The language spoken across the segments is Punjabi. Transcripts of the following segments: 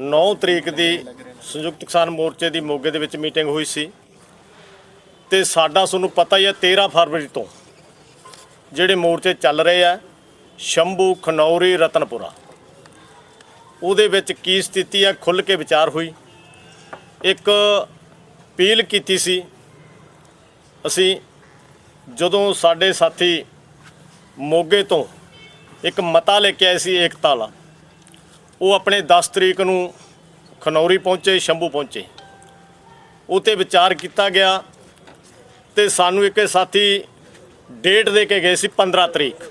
9 ਤਰੀਕ ਦੀ ਸੰਯੁਕਤ ਕਿਸਾਨ ਮੋਰਚੇ ਦੀ ਮੋਗੇ ਦੇ ਵਿੱਚ ਮੀਟਿੰਗ ਹੋਈ ਸੀ ਤੇ ਸਾਡਾ ਤੁਹਾਨੂੰ ਪਤਾ ਹੀ ਹੈ 13 ਫਰਵਰੀ ਤੋਂ ਜਿਹੜੇ ਮੋਰਚੇ ਚੱਲ ਰਹੇ ਆ, ਸ਼ੰਭੂ, ਖਨੌਰੀ, ਰਤਨਪੁਰਾ। ਉਹਦੇ ਵਿੱਚ ਕੀ ਸਥਿਤੀ ਆ, ਖੁੱਲ ਕੇ ਵਿਚਾਰ ਹੋਈ। ਇੱਕ ਅਪੀਲ ਕੀਤੀ ਸੀ, ਅਸੀਂ ਜਦੋਂ ਸਾਡੇ ਸਾਥੀ ਮੋਗੇ ਤੋਂ ਇੱਕ ਮਤਾ ਲੈ ਕੇ ਆਏ ਸੀ ਏਕਤਾ ਵਾਲਾ ਉਹ ਆਪਣੇ 10 ਤਰੀਕ ਨੂੰ ਖਨੌਰੀ ਪਹੁੰਚੇ, ਸ਼ੰਭੂ ਪਹੁੰਚੇ। ਉਹ 'ਤੇ ਵਿਚਾਰ ਕੀਤਾ ਗਿਆ ਤੇ ਸਾਨੂੰ ਇੱਕ ਸਾਥੀ ਡੇਟ ਦੇ ਕੇ ਗਏ ਸੀ 15 ਤਰੀਕ।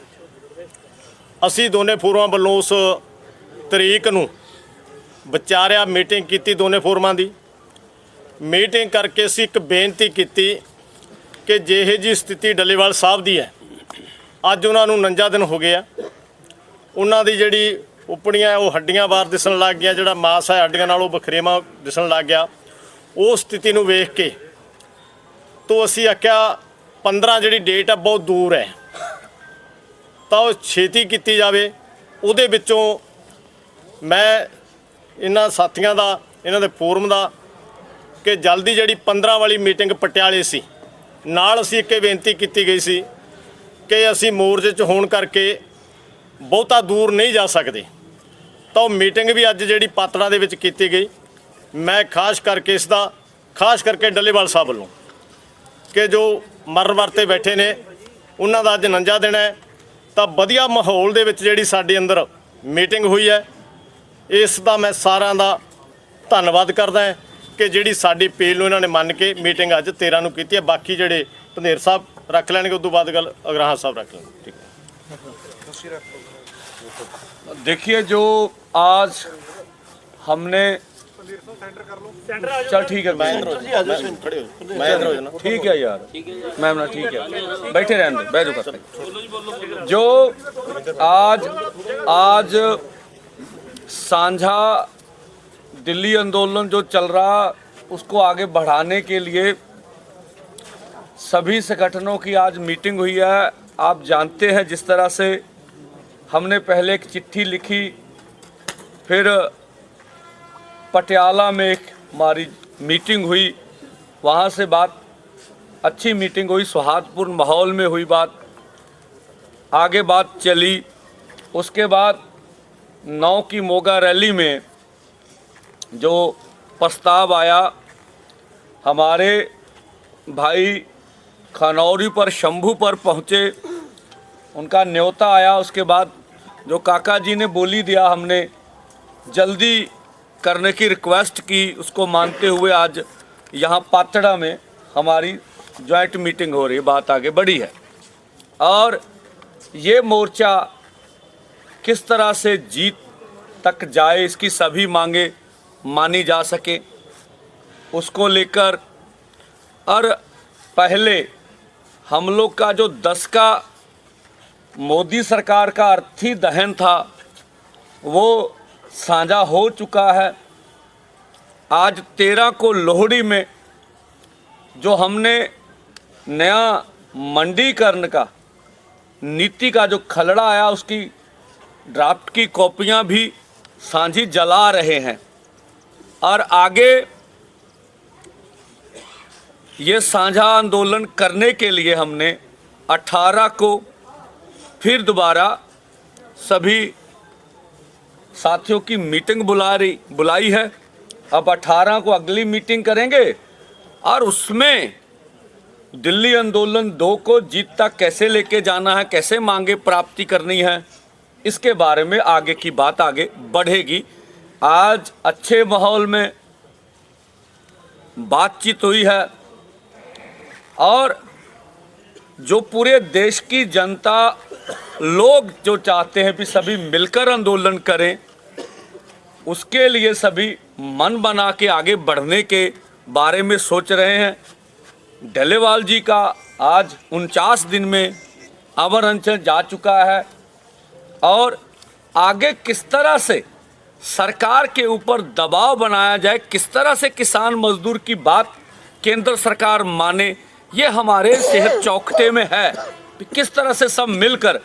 ਅਸੀਂ ਦੋਨੇ ਫੋਰਮਾਂ ਵੱਲੋਂ ਉਸ ਤਰੀਕ ਨੂੰ ਵਿਚਾਰਿਆ, ਮੀਟਿੰਗ ਕੀਤੀ ਦੋਨੇ ਫੋਰਮਾਂ ਦੀ। ਮੀਟਿੰਗ ਕਰਕੇ ਅਸੀਂ ਇੱਕ ਬੇਨਤੀ ਕੀਤੀ ਕਿ ਜਿਹੇ ਜੀ ਸਥਿਤੀ ਡੱਲੇਵਾਲ ਸਾਹਿਬ ਦੀ ਹੈ, ਅੱਜ ਉਹਨਾਂ ਨੂੰ 49 ਦਿਨ ਹੋ ਗਏ ਆ। ਉਹਨਾਂ ਦੀ ਜਿਹੜੀ ਉਪੜੀਆਂ, ਉਹ ਹੱਡੀਆਂ ਬਾਹਰ ਦਿਸਣ ਲੱਗ ਗਿਆ ਜਿਹੜਾ ਮਾਸ ਹੈ, ਹੱਡੀਆਂ ਨਾਲ ਉਹ ਬਖਰੇਵਾ ਦਿਸਣ ਲੱਗ ਗਿਆ। ਉਹ ਸਥਿਤੀ ਨੂੰ ਵੇਖ ਕੇ ਤੋਂ ਅਸੀਂ ਆਖਿਆ 15 ਜਿਹੜੀ ਡੇਟ ਆ, ਬਹੁਤ ਦੂਰ ਹੈ। ਤਾਂ ਉਹ ਛੇਤੀ ਕੀਤੀ ਜਾਵੇ। ਉਹਦੇ ਵਿੱਚੋਂ ਮੈਂ ਇਹਨਾਂ ਸਾਥੀਆਂ ਦਾ, ਇਹਨਾਂ ਦੇ ਫੋਰਮ ਦਾ ਕਿ ਜਲਦੀ ਜਿਹੜੀ 15 ਵਾਲੀ ਮੀਟਿੰਗ ਪਟਿਆਲੇ ਸੀ, ਨਾਲ ਅਸੀਂ ਇੱਕ ਇਹ ਬੇਨਤੀ ਕੀਤੀ ਗਈ ਸੀ ਕਿ ਅਸੀਂ ਮੋਰਚੇ 'ਚ ਹੋਣ ਕਰਕੇ ਬਹੁਤਾ ਦੂਰ ਨਹੀਂ ਜਾ ਸਕਦੇ। ਤਾਂ ਉਹ ਮੀਟਿੰਗ ਵੀ ਅੱਜ ਜਿਹੜੀ ਪਾਤੜਾ ਦੇ ਵਿੱਚ ਕੀਤੀ ਗਈ। ਮੈਂ ਖਾਸ ਕਰਕੇ ਇਸ ਦਾ, ਖਾਸ ਕਰਕੇ ਡੱਲੇਵਾਲ ਸਾਹਿਬ ਵੱਲੋਂ ਕਿ ਜੋ ਮਰਨ ਵਰਤੇ ਬੈਠੇ ਨੇ, ਉਹਨਾਂ ਦਾ ਅੱਜ ਨੰਜਾ ਦੇਣਾ ਹੈ। ਤਾਂ ਵਧੀਆ ਮਾਹੌਲ ਦੇ ਵਿੱਚ ਜਿਹੜੀ ਸਾਡੇ ਅੰਦਰ ਮੀਟਿੰਗ ਹੋਈ ਹੈ, ਇਸ ਦਾ ਮੈਂ ਸਾਰਿਆਂ ਦਾ ਧੰਨਵਾਦ ਕਰਦਾ ਹਾਂ ਕਿ ਜਿਹੜੀ ਸਾਡੀ ਅਪੀਲ ਨੂੰ ਇਹਨਾਂ ਨੇ ਮੰਨ ਕੇ ਮੀਟਿੰਗ ਅੱਜ 13 ਨੂੰ ਕੀਤੀ ਹੈ। ਬਾਕੀ ਜਿਹੜੇ ਪੰਧੇਰ ਸਾਹਿਬ ਰੱਖ ਲੈਣਗੇ, ਉਸ ਤੋਂ ਬਾਅਦ ਗੱਲ ਅਗਰਾਹਾ ਸਾਹਿਬ ਰੱਖ ਲੈਣਗੇ। ਠੀਕ ਹੈ। ਦੇਖੀਏ ਜੋ आज हमने चल ठीक है ठीक है यार। मैम ना ठीक है। बैठे रहने दे बैठो कर। जो आज आज साझा दिल्ली आंदोलन जो चल रहा उसको आगे बढ़ाने के लिए सभी संगठनों की आज मीटिंग हुई है। आप जानते हैं जिस तरह से हमने पहले एक चिट्ठी लिखी फिर पटियाला में एक हमारी मीटिंग हुई। वहाँ से बात, अच्छी मीटिंग हुई सौहार्दपूर्ण माहौल में हुई बात। आगे बात चली। उसके बाद नौ की मोगा रैली में जो प्रस्ताव आया, हमारे भाई खनौरी पर, शंभू पर पहुँचे। उनका न्योता आया। उसके बाद जो काका जी ने बोली दिया हमने जल्दी करने की रिक्वेस्ट की, उसको मानते हुए आज यहाँ पातड़ा में हमारी जॉइंट मीटिंग हो रही है, बात आगे बढ़ी है। और ये मोर्चा किस तरह से जीत तक जाए, इसकी सभी मांगे मानी जा सके, उसको लेकर और पहले हम लोग का जो दस का मोदी सरकार का अर्थी दहन था, वो साझा हो चुका है। आज तेरह को लोहड़ी में जो हमने नया मंडीकरण का, नीति का जो खलड़ा आया, उसकी ड्राफ्ट की कॉपियाँ भी साझी जला रहे हैं। और आगे ये साझा आंदोलन करने के लिए हमने 18 को फिर दोबारा सभी साथियों की मीटिंग बुला रही बुलाई है। अब 18 को अगली मीटिंग करेंगे और उसमें दिल्ली आंदोलन दो को जीत तक कैसे लेके जाना है, कैसे मांगे प्राप्ति करनी है, इसके बारे में आगे की बात आगे बढ़ेगी। आज अच्छे माहौल में बातचीत हुई है और जो पूरे देश की जनता, लोग जो चाहते हैं कि सभी मिलकर आंदोलन करें उसके लिए सभी मन बना के आगे बढ़ने के बारे में सोच रहे हैं। डलेवाल जी का आज उनचास दिन में अमर अंचल जा चुका है। और आगे किस तरह से सरकार के ऊपर दबाव बनाया जाए, किस तरह से किसान मजदूर की बात केंद्र सरकार माने, ये हमारे सेहत चौकटे में है। किस तरह से सब मिलकर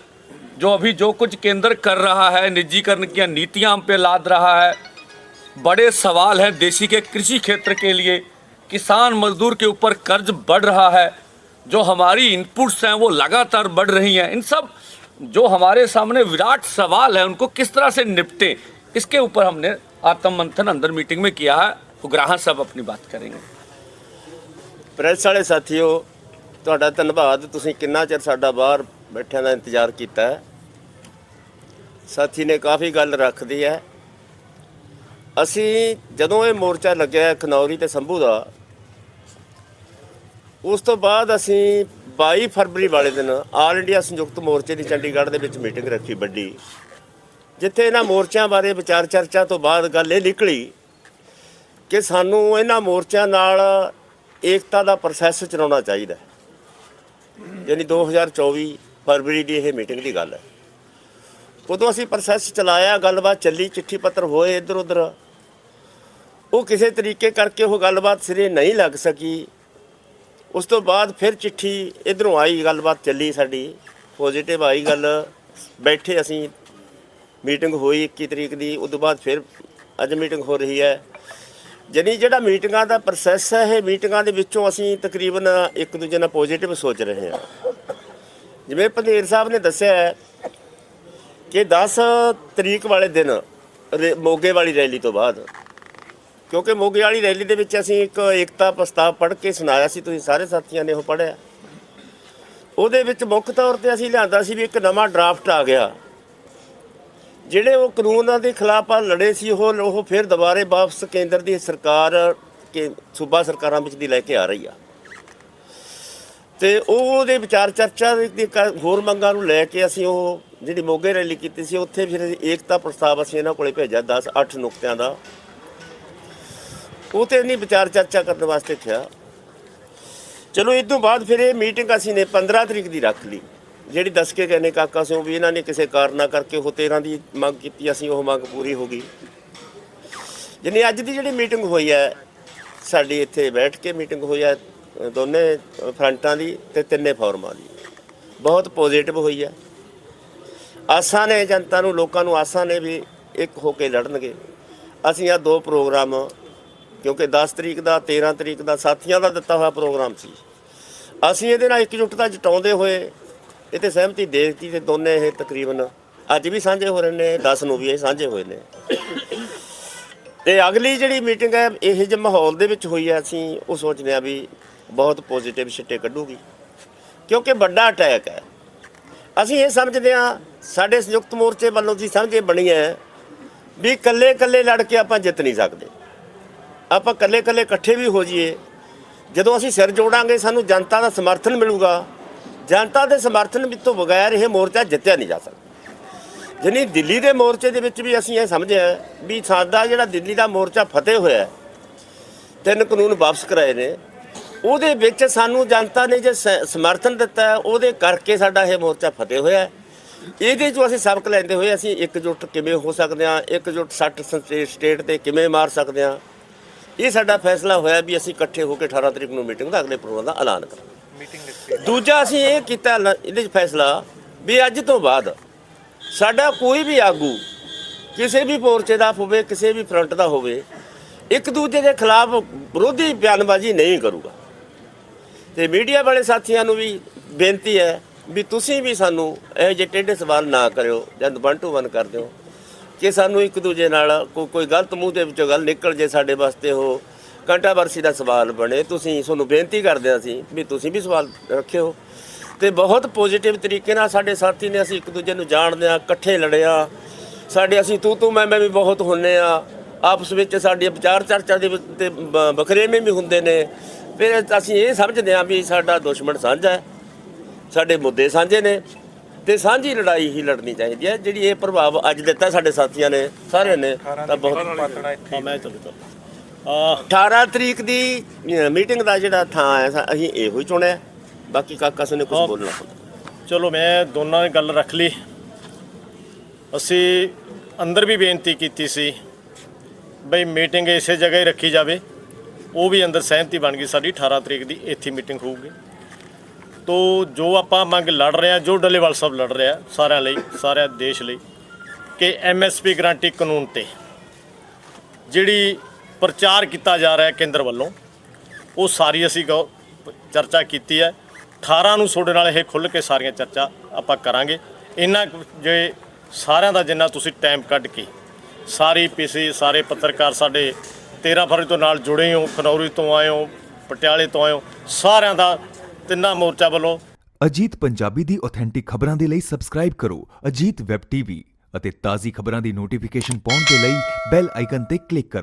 जो अभी जो कुछ केंद्र कर रहा है निजीकरण की नीतियां हम पे लाद रहा है बड़े सवाल हैं देशी के कृषि क्षेत्र के लिए किसान मजदूर के ऊपर कर्ज बढ़ रहा है जो हमारी इनपुट्स हैं वो लगातार बढ़ रही हैं इन सब जो हमारे सामने विराट सवाल है उनको किस तरह से निपटे इसके ऊपर हमने आत्म मंथन अंदर मीटिंग में किया है उग्राहा सब अपनी बात करेंगे ਪ੍ਰੈਸ ਵਾਲੇ ਸਾਥੀਓ ਤੁਹਾਡਾ ਧੰਨਵਾਦ ਤੁਸੀਂ ਕਿੰਨਾ ਚਿਰ ਸਾਡਾ ਬਾਹਰ ਬੈਠਿਆਂ ਦਾ ਇੰਤਜ਼ਾਰ ਕੀਤਾ ਹੈ। ਸਾਥੀ ਨੇ ਕਾਫੀ ਗੱਲ ਰੱਖਦੀ ਹੈ। ਅਸੀਂ ਜਦੋਂ ਇਹ ਮੋਰਚਾ ਲੱਗਿਆ ਖਨੌਰੀ ਤੇ ਸੰਭੂ ਦਾ, ਉਸ ਤੋਂ ਬਾਅਦ ਅਸੀਂ 22 ਫਰਵਰੀ ਵਾਲੇ ਦਿਨ ਆਲ ਇੰਡੀਆ ਸੰਯੁਕਤ ਮੋਰਚੇ ਦੀ ਚੰਡੀਗੜ੍ਹ ਦੇ ਵਿੱਚ ਮੀਟਿੰਗ ਰੱਖੀ ਵੱਡੀ। ਜਿੱਥੇ ਇਹਨਾਂ ਮੋਰਚਿਆਂ ਬਾਰੇ ਵਿਚਾਰ ਚਰਚਾ ਤੋਂ ਬਾਅਦ ਗੱਲ ਇਹ ਨਿਕਲੀ ਕਿ ਸਾਨੂੰ ਇਹਨਾਂ ਮੋਰਚਿਆਂ ਨਾਲ ਏਕਤਾ ਦਾ ਪ੍ਰੋਸੈਸ ਚਲਾਉਣਾ ਚਾਹੀਦਾ ਹੈ। ਯਾਨੀ 2024 ਫਰਵਰੀ ਦੀ ਇਹ ਮੀਟਿੰਗ ਦੀ ਗੱਲ ਹੈ। ਉਦੋਂ ਅਸੀਂ ਪ੍ਰੋਸੈਸ ਚਲਾਇਆ, ਗੱਲਬਾਤ ਚੱਲੀ, ਚਿੱਠੀ ਪੱਤਰ ਹੋਏ ਇੱਧਰ ਉੱਧਰ। ਉਹ ਕਿਸੇ ਤਰੀਕੇ ਕਰਕੇ ਉਹ ਗੱਲਬਾਤ ਸਿਰੇ ਨਹੀਂ ਲੱਗ ਸਕੀ। ਉਸ ਤੋਂ ਬਾਅਦ ਫਿਰ ਚਿੱਠੀ ਇਧਰੋਂ ਆਈ, ਗੱਲਬਾਤ ਚੱਲੀ ਸਾਡੀ। ਪੋਜ਼ਿਟਿਵ ਆਈ ਗੱਲ। ਬੈਠੇ ਅਸੀਂ। ਮੀਟਿੰਗ ਹੋਈ 21 ਤਰੀਕ ਦੀ। ਉਸ ਤੋਂ ਬਾਅਦ ਫਿਰ ਅੱਜ ਮੀਟਿੰਗ ਹੋ ਰਹੀ ਹੈ। ਜਾਣੀ ਜਿਹੜਾ ਮੀਟਿੰਗਾਂ ਦਾ ਪ੍ਰੋਸੈਸ ਹੈ, ਇਹ ਮੀਟਿੰਗਾਂ ਦੇ ਵਿੱਚੋਂ ਅਸੀਂ ਤਕਰੀਬਨ ਇੱਕ ਦੂਜੇ ਨਾਲ ਪੋਜ਼ਿਟਿਵ ਸੋਚ ਰਹੇ ਹਾਂ। ਜਿਵੇਂ ਪੰਧੇਰ ਸਾਹਿਬ ਨੇ ਦੱਸਿਆ ਹੈ ਕਿ 10 ਤਰੀਕ ਵਾਲੇ ਦਿਨ ਰੇ- ਮੋਗੇ ਵਾਲੀ ਰੈਲੀ ਤੋਂ ਬਾਅਦ, ਕਿਉਂਕਿ ਮੋਗੇ ਵਾਲੀ ਰੈਲੀ ਦੇ ਵਿੱਚ ਅਸੀਂ ਇੱਕ ਏਕਤਾ ਪ੍ਰਸਤਾਵ ਪੜ੍ਹ ਕੇ ਸੁਣਾਇਆ ਸੀ, ਤੁਸੀਂ ਸਾਰੇ ਸਾਥੀਆਂ ਨੇ ਉਹ ਪੜ੍ਹਿਆ। ਉਹਦੇ ਵਿੱਚ ਮੁੱਖ ਤੌਰ ਤੇ ਅਸੀਂ ਲਿਆਂਦਾ ਸੀ ਵੀ ਇੱਕ ਨਵਾਂ ਡਰਾਫਟ ਆ ਗਿਆ। ਜਿਹੜੇ ਉਹ ਕਾਨੂੰਨਾਂ ਦੇ ਖਿਲਾਫ ਆ, ਲੜੇ ਸੀ, ਉਹ ਉਹ ਫਿਰ ਦੁਬਾਰੇ ਵਾਪਸ ਕੇਂਦਰ ਦੀ ਸਰਕਾਰ, ਕੇ ਸੂਬਾ ਸਰਕਾਰਾਂ ਵਿੱਚ ਦੀ ਲੈ ਕੇ ਆ ਰਹੀ ਆ। ਤੇ ਉਹਦੇ ਵਿਚਾਰ ਚਰਚਾ ਦੀ ਹੋਰ ਮੰਗਾਂ ਨੂੰ ਲੈ ਕੇ ਅਸੀਂ ਉਹ ਜਿਹੜੀ ਮੋਗੇ ਰੈਲੀ ਕੀਤੀ ਸੀ, ਉੱਥੇ ਫਿਰ ਅਸੀਂ ਏਕਤਾ ਪ੍ਰਸਤਾਵ ਅਸੀਂ ਇਹਨਾਂ ਕੋਲੇ ਭੇਜਿਆ 10 8 ਨੁਕਤਿਆਂ ਦਾ। ਉਹ ਤੇ ਨਹੀਂ ਵਿਚਾਰ ਚਰਚਾ ਕਰਨ ਵਾਸਤੇ ਕਿਹਾ। ਚਲੋ, ਇਸ ਤੋਂ ਬਾਅਦ ਫਿਰ ਇਹ ਮੀਟਿੰਗ ਅਸੀਂ ਨੇ 15 ਤਰੀਕ ਦੀ ਰੱਖ ਲਈ। ਜਿਹੜੀ ਦੱਸ ਕੇ ਗਏ ਨੇ ਕਾਕਾ ਸਿੰਘ ਵੀ ਇਹਨਾਂ ਨੇ ਕਿਸੇ ਕਾਰਨਾ ਕਰਕੇ ਉਹ 13 ਦੀ ਮੰਗ ਕੀਤੀ, ਅਸੀਂ ਉਹ ਮੰਗ ਪੂਰੀ ਹੋ ਗਈ। ਜਿੰਨੀ ਅੱਜ ਦੀ ਜਿਹੜੀ ਮੀਟਿੰਗ ਹੋਈ ਹੈ, ਸਾਡੀ ਇੱਥੇ ਬੈਠ ਕੇ ਮੀਟਿੰਗ ਹੋਈ ਹੈ ਦੋਨੇ ਫਰੰਟਾਂ ਦੀ ਤੇ ਤਿੰਨੇ ਫੋਰਮਾਂ ਦੀ। ਬਹੁਤ ਪੋਜ਼ਿਟਿਵ ਹੋਈ ਹੈ। ਆਸਾਂ ਨੇ ਜਨਤਾ ਨੂੰ, ਲੋਕਾਂ ਨੂੰ ਆਸਾਂ ਨੇ ਵੀ ਇੱਕ ਹੋ ਕੇ ਲੜਨਗੇ। ਅਸੀਂ ਆ ਦੋ ਪ੍ਰੋਗਰਾਮ, ਕਿਉਂਕਿ 10 ਤਰੀਕ ਦਾ 13 ਤਰੀਕ ਦਾ ਸਾਥੀਆਂ ਦਾ ਦਿੱਤਾ ਹੋਇਆ ਪ੍ਰੋਗਰਾਮ ਸੀ। ਅਸੀਂ ਇਹਦੇ ਨਾਲ ਇਕਜੁੱਟਤਾ ਜਟਾਉਂਦੇ ਹੋਏ ਇਹ ਤੇ ਸਹਿਮਤੀ ਦੇ ਦਿੱਤੀ ਤੇ ਦੋਨੇ ਇਹ ਤਕਰੀਬਨ ਅੱਜ ਵੀ ਸਾਂਝੇ ਹੋ ਰਹੇ ਨੇ 10 ਨੂੰ ਵੀ ਇਹ ਸਾਂਝੇ ਹੋਏ ਨੇ। ਤੇ ਅਗਲੀ ਜਿਹੜੀ ਮੀਟਿੰਗ ਹੈ, ਇਹ ਜਿਹੇ ਮਾਹੌਲ ਦੇ ਵਿੱਚ ਹੋਈ ਹੈ, ਅਸੀਂ ਉਹ ਸੋਚਦੇ ਆ ਵੀ ਬਹੁਤ ਪੋਜ਼ਿਟਿਵ ਛਿੱਟੇ ਕੱਢੂਗੀ। ਕਿਉਂਕਿ ਵੱਡਾ ਅਟੈਕ ਹੈ। ਅਸੀਂ ਇਹ ਸਮਝਦੇ ਹਾਂ, ਸਾਡੇ ਸੰਯੁਕਤ ਮੋਰਚੇ ਵੱਲੋਂ ਜੀ ਸਮਝੇ ਬਣੀ ਹੈ ਵੀ ਇਕੱਲੇ ਇਕੱਲੇ ਲੜ ਕੇ ਆਪਾਂ ਜਿੱਤ ਨਹੀਂ ਸਕਦੇ। ਆਪਾਂ ਇਕੱਲੇ ਇਕੱਲੇ ਇਕੱਠੇ ਵੀ ਹੋ ਜਾਈਏ। ਜਦੋਂ ਅਸੀਂ ਸਿਰ ਜੋੜਾਂਗੇ, ਸਾਨੂੰ ਜਨਤਾ ਦਾ ਸਮਰਥਨ ਮਿਲੂਗਾ। ਜਨਤਾ ਦੇ ਸਮਰਥਨ ਵਿੱਚ ਤੋਂ ਬਗੈਰ ਇਹ ਮੋਰਚਾ ਜਿੱਤਿਆ ਨਹੀਂ ਜਾ ਸਕਦਾ। ਜਾਣੀ ਦਿੱਲੀ ਦੇ ਮੋਰਚੇ ਦੇ ਵਿੱਚ ਵੀ ਅਸੀਂ ਇਹ ਸਮਝਿਆ ਵੀ ਸਾਡਾ ਜਿਹੜਾ ਦਿੱਲੀ ਦਾ ਮੋਰਚਾ ਫਤਿਹ ਹੋਇਆ ਤਿੰਨ ਕਾਨੂੰਨ ਵਾਪਸ ਕਰਾਏ ਨੇ। ਉਹਦੇ ਵਿੱਚ ਸਾਨੂੰ ਜਨਤਾ ਨੇ ਜੇ ਸ- ਸਮਰਥਨ ਦਿੱਤਾ ਹੈ, ਉਹਦੇ ਕਰਕੇ ਸਾਡਾ ਇਹ ਮੋਰਚਾ ਫਤਿਹ ਹੋਇਆ ਹੈ। ਇਹਦੇ ਚੋਂ ਅਸੀਂ ਸਬਕ ਲੈਂਦੇ ਹੋਏ ਅਸੀਂ ਇਕਜੁੱਟ ਕਿਵੇਂ ਹੋ ਸਕਦੇ ਹਾਂ ਇਕਜੁੱਟ ਸੱਟ ਸਟੇ- ਸਟੇਟ ਤੇ ਕਿਵੇਂ ਮਾਰ ਸਕਦੇ ਹਾਂ। ਇਹ ਸਾਡਾ ਫੈਸਲਾ ਹੋਇਆ ਵੀ ਅਸੀਂ ਇਕੱਠੇ ਹੋ ਕੇ 18 ਤਰੀਕ ਨੂੰ ਮੀਟਿੰਗ ਦਾ ਅਗਲੇ ਪ੍ਰੋਗਰਾਮ ਦਾ ਐਲਾਨ ਕਰਾਂਗੇ। ਦੂਜਾ ਅਸੀਂ ਇਹ ਕੀਤਾ ਲ- ਇਹਦੇ 'ਚ ਫੈਸਲਾ ਵੀ ਅੱਜ ਤੋਂ ਬਾਅਦ ਸਾਡਾ ਕੋਈ ਵੀ ਆਗੂ ਕਿਸੇ ਵੀ ਮੋਰਚੇ ਦਾ ਹੋਵੇ ਕਿਸੇ ਵੀ ਫਰੰਟ ਦਾ ਹੋਵੇ ਇੱਕ ਦੂਜੇ ਦੇ ਖਿਲਾਫ ਵਿਰੋਧੀ ਬਿਆਨਬਾਜ਼ੀ ਨਹੀਂ ਕਰੂਗਾ। ਤੇ ਮੀਡੀਆ ਵਾਲੇ ਸਾਥੀਆਂ ਨੂੰ ਵੀ ਬੇਨਤੀ ਹੈ ਵੀ ਤੁਸੀਂ ਵੀ ਸਾਨੂੰ ਇਹੋ ਜਿਹੇ ਟੇਢੇ ਸਵਾਲ ਨਾ ਕਰਿਓ ਜਦ ਵਨ ਟੂ ਵਨ ਕਰਦੇ ਹੋ ਕਿ ਸਾਨੂੰ ਇੱਕ ਦੂਜੇ ਨਾਲ ਕੋਈ ਕੋਈ ਗਲਤ ਮੂੰਹ ਦੇ ਵਿੱਚੋਂ ਗੱਲ ਨਿਕਲ ਜੇ ਸਾਡੇ ਵਾਸਤੇ ਉਹ ਕੰਟਰੋਵਰਸੀ ਦਾ ਸਵਾਲ ਬਣੇ। ਤੁਸੀਂ ਤੁਹਾਨੂੰ ਬੇਨਤੀ ਕਰਦੇ ਹਾਂ ਅਸੀਂ ਵੀ ਤੁਸੀਂ ਵੀ ਸਵਾਲ ਰੱਖਿਓ। ਤੇ ਬਹੁਤ ਪੋਜ਼ਿਟਿਵ ਤਰੀਕੇ ਨਾਲ ਸਾਡੇ ਸਾਥੀ ਨੇ ਅਸੀਂ ਇੱਕ ਦੂਜੇ ਨੂੰ ਜਾਣਦੇ ਆ ਇਕੱਠੇ ਲੜਿਆ ਸਾਡੇ ਅਸੀਂ ਤੂੰ ਤੂੰ ਮੈਂ ਮੈਂ ਵੀ ਬਹੁਤ ਹੁੰਨੇ ਆ ਆਪਸ ਵਿੱਚ ਸਾਡੀ ਵਿਚਾਰ ਚਰਚਾ ਦੇ ਵਿੱਚ ਤੇ ਵੀ ਹੁੰਦੇ ਨੇ। ਫਿਰ ਅਸੀਂ ਇਹ ਸਮਝਦੇ ਆ ਵੀ ਸਾਡਾ ਦੁਸ਼ਮਣ ਸਾਂਝਾ ਹੈ ਸਾਡੇ ਮੁੱਦੇ ਸਾਂਝੇ ਨੇ ਤੇ ਸਾਂਝੀ ਲੜਾਈ ਹੀ ਲੜਨੀ ਚਾਹੀਦੀ ਹੈ ਜਿਹੜੀ ਇਹ ਪ੍ਰਭਾਵ ਅੱਜ ਦਿੱਤਾ ਸਾਡੇ ਸਾਥੀਆਂ ਨੇ ਸਾਰਿਆਂ ਨੇ ਤਾਂ ਬਹੁਤ ਹਾਂ। ਮੈਂ ਚਲੋ ਚਲੋ। ਆ 18 ਤਰੀਕ ਦੀ ਮੀਟਿੰਗ ਦਾ ਜਿਹੜਾ ਥਾਂ ਹੈ ਅਸੀਂ ਇਹੋ ਹੀ ਚੁਣਿਆ ਬਾਕੀ ਕਾਕਾ ਸਿੰਘ ਨੇ ਕੁਝ ਹਾਂ। ਬੋਲਣਾ ਚਲੋ ਮੈਂ ਦੋਨਾਂ ਨੇ ਗੱਲ ਰੱਖ ਲਈ। ਅਸੀਂ ਅੰਦਰ ਵੀ ਬੇਨਤੀ ਕੀਤੀ ਸੀ ਬਈ ਮੀਟਿੰਗ ਇਸੇ ਜਗ੍ਹਾ ਹੀ ਰੱਖੀ ਜਾਵੇ। ਉਹ ਵੀ ਅੰਦਰ ਸਹਿਮਤੀ ਬਣ ਗਈ ਸਾਡੀ 18 ਤਰੀਕ ਦੀ ਇੱਥੇ ਮੀਟਿੰਗ ਹੋਊਗੀ। ਤੋ ਜੋ ਆਪਾਂ ਮੰਗ ਲੜ ਰਹੇ ਹਾਂ, ਜੋ ਡੱਲੇਵਾਲ ਸਾਹਿਬ ਲੜ ਰਿਹਾ ਸਾਰਿਆਂ ਲਈ, ਸਾਰਿਆਂ ਦੇਸ਼ ਲਈ, ਕਿ ਐਮਐਸਪੀ ਗਰੰਟੀ ਕਾਨੂੰਨ ਤੇ ਜਿਹੜੀ ਪ੍ਰਚਾਰ ਕੀਤਾ ਜਾ ਰਿਹਾ ਕੇਂਦਰ ਵੱਲੋਂ, ਉਹ ਸਾਰੀ ਅਸੀਂ ਗੌ- ਚਰਚਾ ਕੀਤੀ ਹੈ। 18 ਨੂੰ ਤੁਹਾਡੇ ਨਾਲ ਇਹ ਖੁੱਲ੍ਹ ਕੇ ਸਾਰੀਆਂ ਚਰਚਾ ਆਪਾਂ ਕਰਾਂਗੇ। ਇਹਨਾਂ ਜੇ ਸਾਰਿਆਂ ਦਾ ਜਿੰਨਾ ਤੁਸੀਂ ਟਾਈਮ ਕੱਢ ਕੇ ਸਾਰੀ ਪੀਸੀ ਸਾਰੇ ਪੱਤਰਕਾਰ ਸਾਡੇ 13 ਫਰਵਰੀ ਤੋਂ ਨਾਲ ਜੁੜੇ ਹੋ, ਖਨੌਰੀ ਤੋਂ ਆਏ ਹੋ, ਪਟਿਆਲੇ ਤੋਂ ਆਏ ਹੋ, ਸਾਰਿਆਂ ਦਾ ਤਿੰਨਾਂ ਮੋਰਚਾ ਵੱਲੋਂ ਅਜੀਤ ਪੰਜਾਬੀ ਦੀ ਆਥੈਂਟਿਕ ਖਬਰਾਂ ਦੇ ਲਈ ਸਬਸਕ੍ਰਾਈਬ ਕਰੋ ਅਜੀਤ ਵੈਬ ਟੀਵੀ ਅਤੇ ਤਾਜ਼ੀ ਖਬਰਾਂ ਦੀ ਨੋਟੀਫਿਕੇਸ਼ਨ ਪਾਉਣ ਦੇ ਲਈ ਬੈਲ ਆਈਕਨ ਤੇ ਕਲਿੱਕ ਕਰੋ।